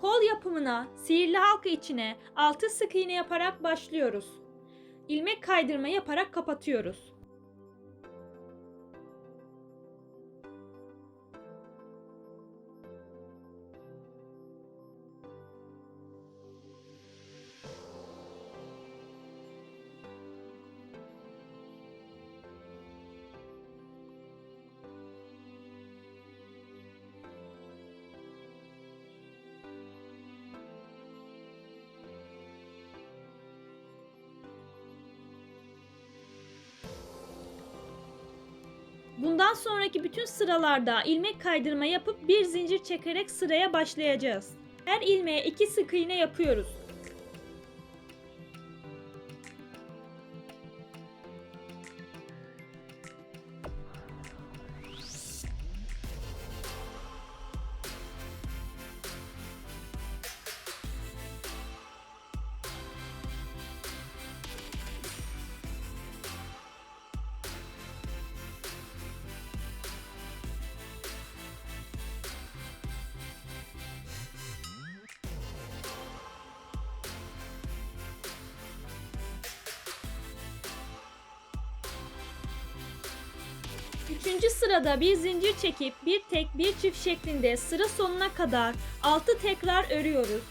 Kol yapımına sihirli halka içine 6 sık iğne yaparak başlıyoruz. İlmek kaydırma yaparak kapatıyoruz. Bundan sonraki bütün sıralarda ilmek kaydırma yapıp bir zincir çekerek sıraya başlayacağız. Her ilmeğe 2 sık iğne yapıyoruz. Üçüncü sırada bir zincir çekip bir tek bir çift şeklinde sıra sonuna kadar 6 tekrar örüyoruz.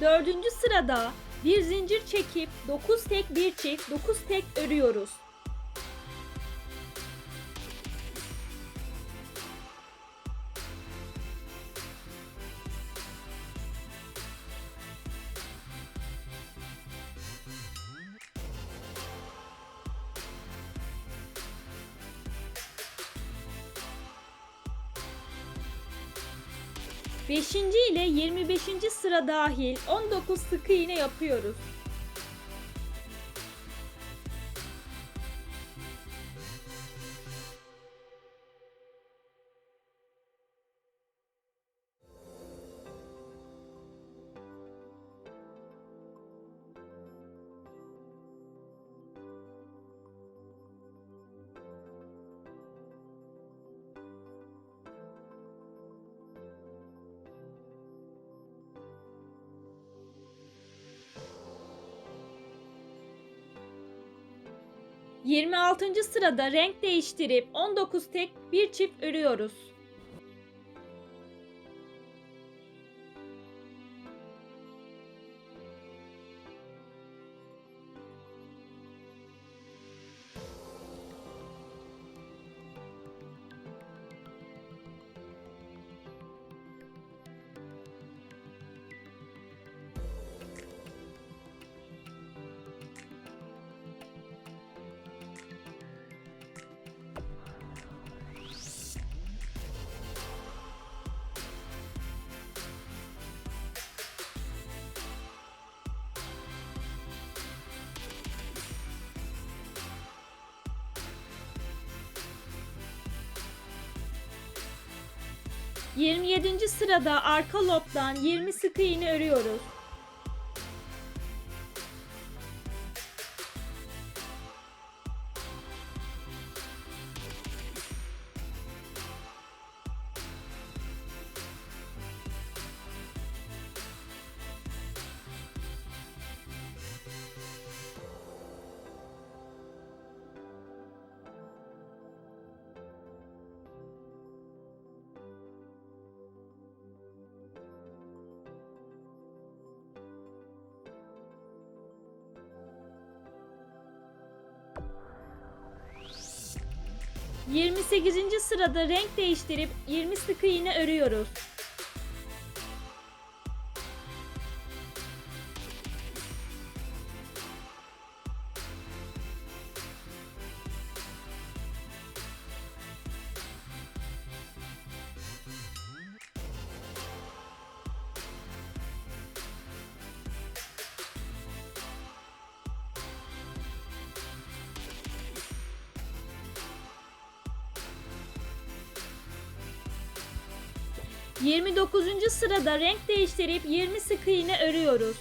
Dördüncü sırada bir zincir çekip 9 tek bir çift 9 tek örüyoruz. Beşinci ile 25. sıra dahil 19 sık iğne yapıyoruz. Yirmi altıncı sırada renk değiştirip 19 tek bir çift örüyoruz. Yirmi yedinci sırada arka lobdan 20 sık iğne örüyoruz. Yirmi sekizinci sırada renk değiştirip 20 sık iğne örüyoruz. 29. sırada renk değiştirip 20 sık iğne örüyoruz.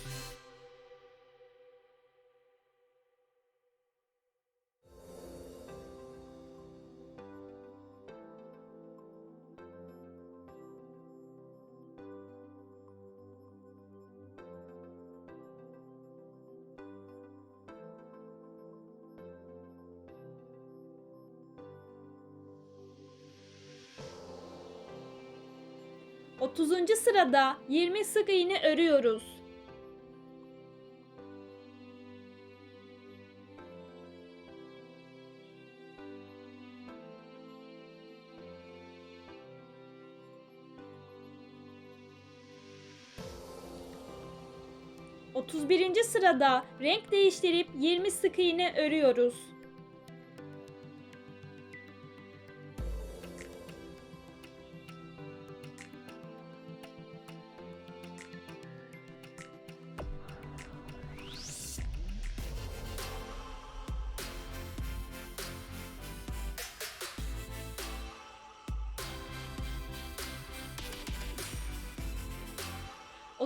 Otuzuncu sırada 20 sık iğne örüyoruz. Otuz birinci sırada renk değiştirip 20 sık iğne örüyoruz.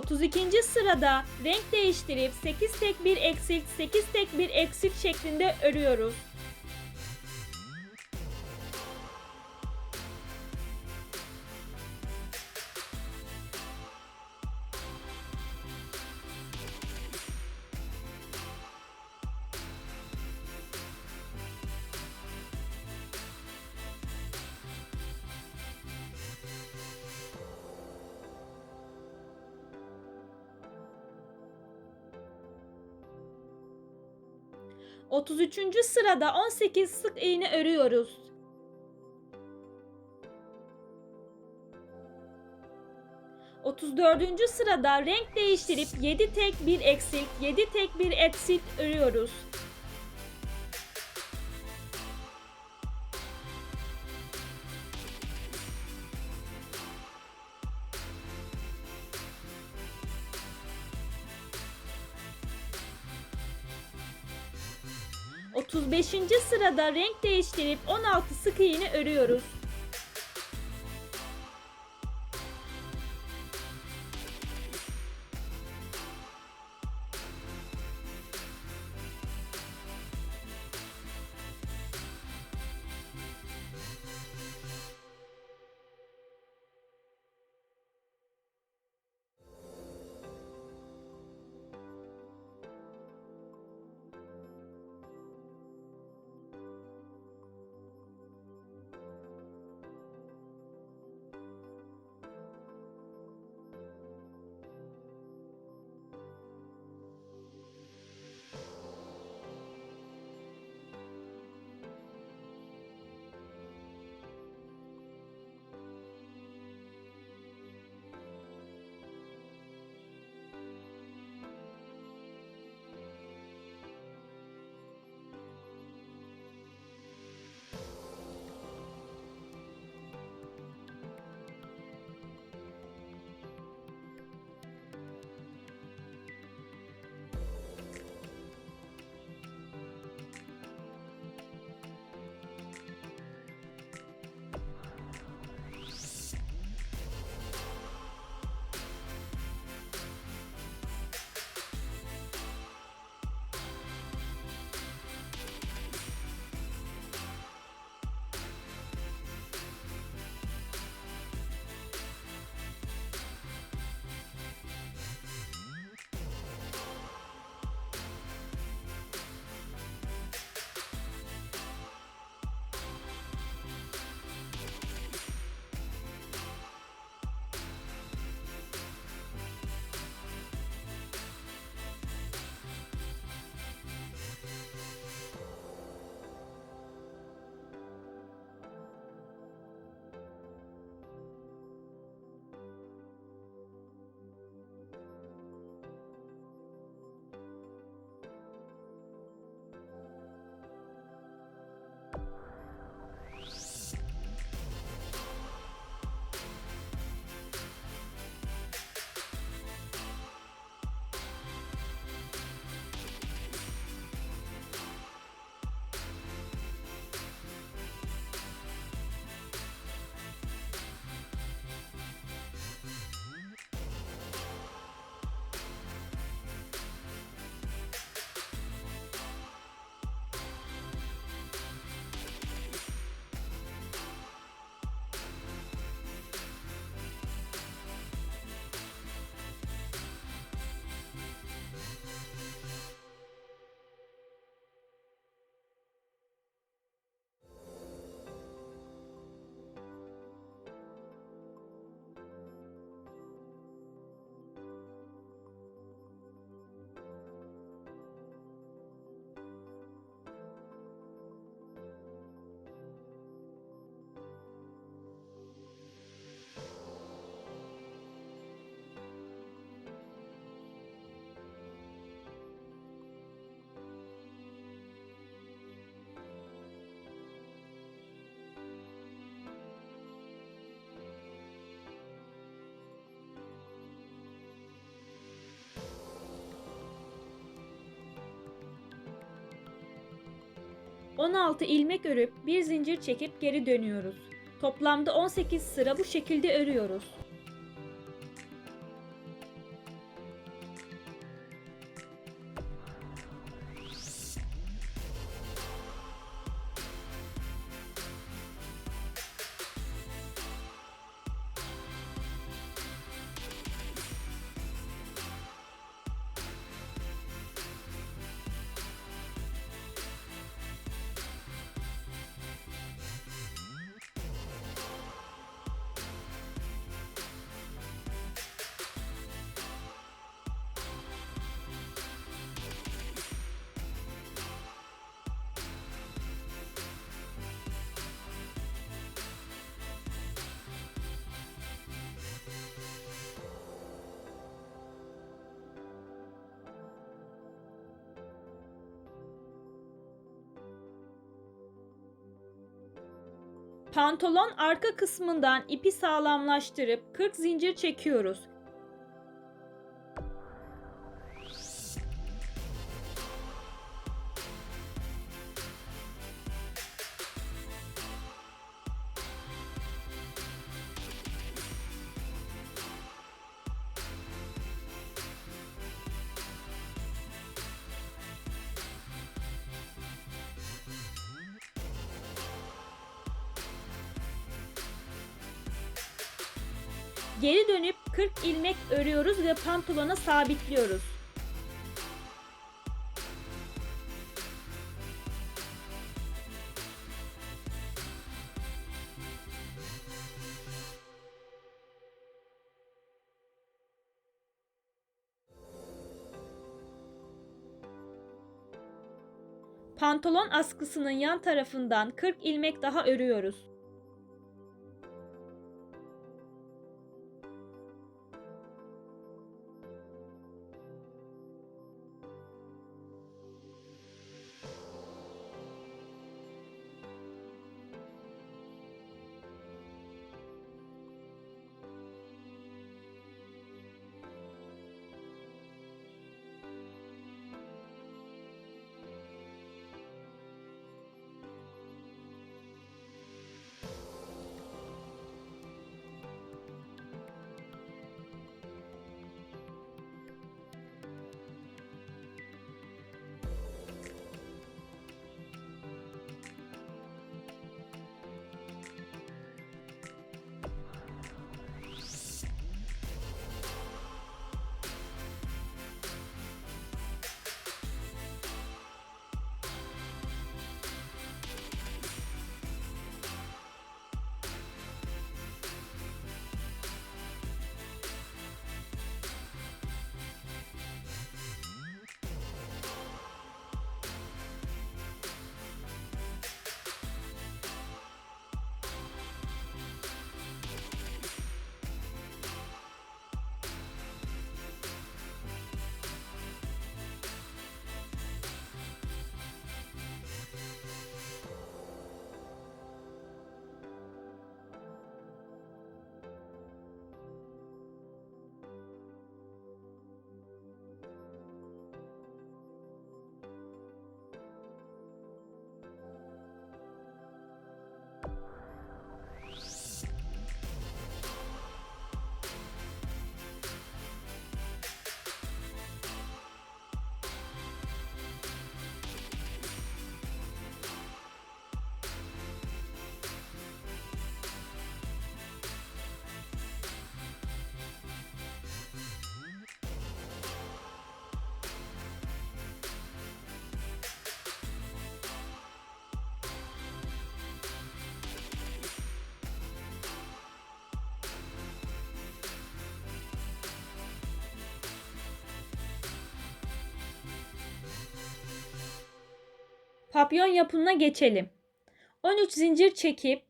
32. sırada renk değiştirip 8 tek bir eksilt 8 tek bir eksilt şeklinde örüyoruz. Otuz üçüncü sırada 18 sık iğne örüyoruz. Dördüncü sırada renk değiştirip 7 tek bir eksilt 7 tek bir eksilt örüyoruz. 35. sırada renk değiştirip 16 sık iğne örüyoruz. 16 ilmek örüp bir zincir çekip geri dönüyoruz. Toplamda 18 sıra bu şekilde örüyoruz. Pantolon arka kısmından ipi sağlamlaştırıp 40 zincir çekiyoruz. Geri dönüp 40 ilmek örüyoruz ve pantolona sabitliyoruz. Pantolon askısının yan tarafından 40 ilmek daha örüyoruz. Papyon yapımına geçelim. 13 zincir çekip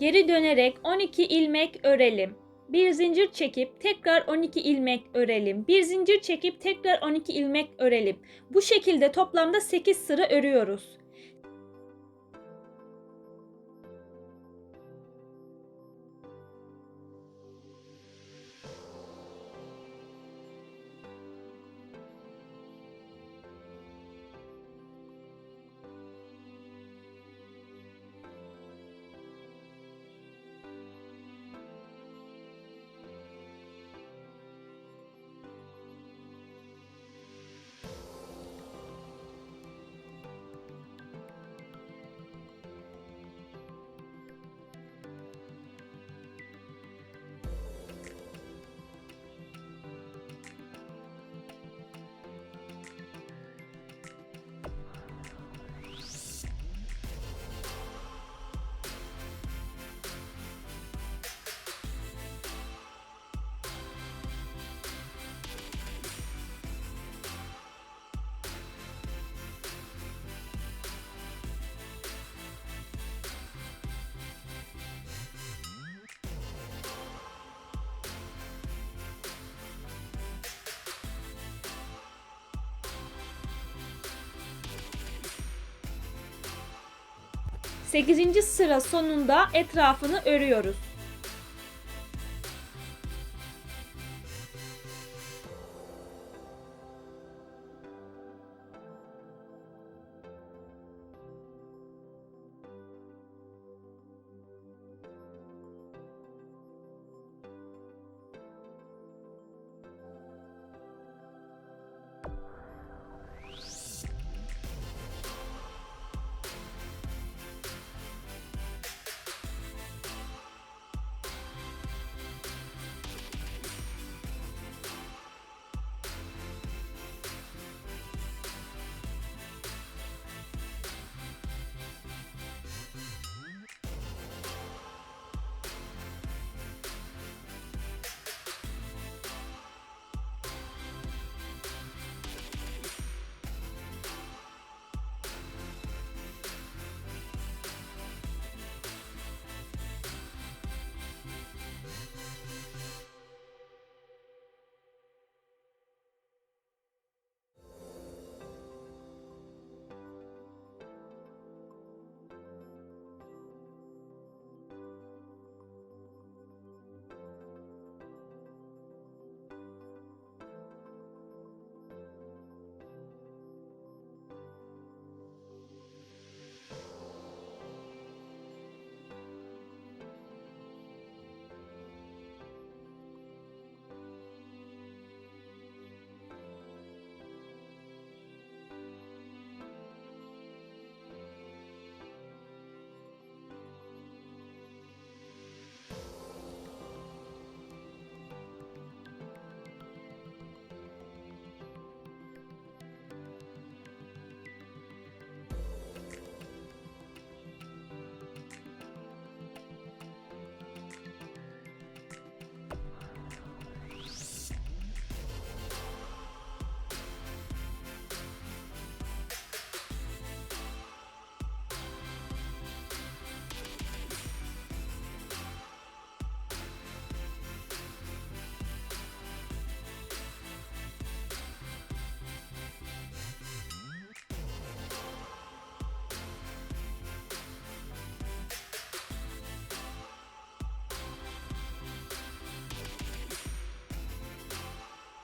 geri dönerek 12 ilmek örelim. Bir zincir çekip tekrar 12 ilmek örelim. Bir zincir çekip tekrar 12 ilmek örelim. Bu şekilde toplamda 8 sıra örüyoruz. 8. sıra sonunda etrafını örüyoruz.